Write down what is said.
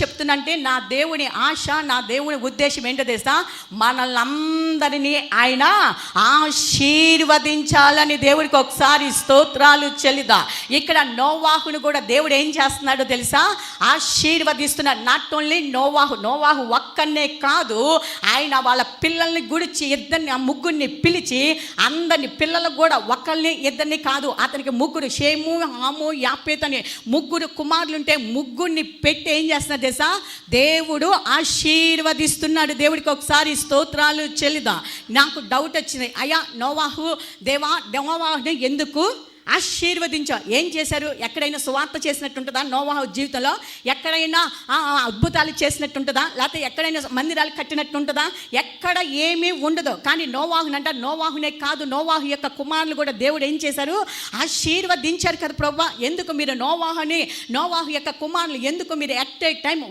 చెప్తున్నంటే నా దేవుని ఆశ నా దేవుని ఉద్దేశం ఏంటో తెలుసా? మనల్ని అందరినీ ఆయన ఆశీర్వదించాలని దేవుడికి ఒకసారి స్తోత్రాలు చెల్లిదా ఇక్కడ నోవాహును కూడా దేవుడు ఏం చేస్తున్నాడో తెలుసా? ఆశీర్వదిస్తున్నాడు నాట్ ఓన్లీ నోవాహు నోవాహు ఒక్కనే కాదు ఆయన వాళ్ళ పిల్లల్ని గుడిచి ఇద్దరిని ఆ ముగ్గురిని పిలిచి అందరిని పిల్లలు కూడా ఒకరిని ఇద్దరిని కాదు అతనికి ముగ్గురు షేము హాము యాపేతని ముగ్గురు కుమారులుంటే ముగ్గురిని పెట్టి ఏం చేస్తున్నాడు తెలుసా దేవుడు ఆశీర్వదిస్తున్నాడు. దేవుడికి ఒకసారి స్తోత్రాలు చెల్లిదా నాకు డౌట్ వచ్చింది. అయ్యా నోవాహు దేవా నోవాహుని ఎందుకు ఆశీర్వదించావు ఏం చేశారు? ఎక్కడైనా సువార్త చేసినట్టుంటుందా నోవాహు జీవితంలో? ఎక్కడైనా ఆ, అద్భుతాలు చేసినట్టుంటుందా? లేకపోతే ఎక్కడైనా మందిరాలు కట్టినట్టుంటుందా? ఎక్కడ ఏమీ ఉండదు. కానీ నోవాహునంట నోవాహునే కాదు. నోవాహు యొక్క కుమారులు కూడా దేవుడు ఏం చేశారు? ఆశీర్వదించారు కదా ప్రభా. ఎందుకు మీరు నోవాహుని నోవాహు యొక్క కుమారులు ఎందుకు మీరు ఎట్ ఏ టైం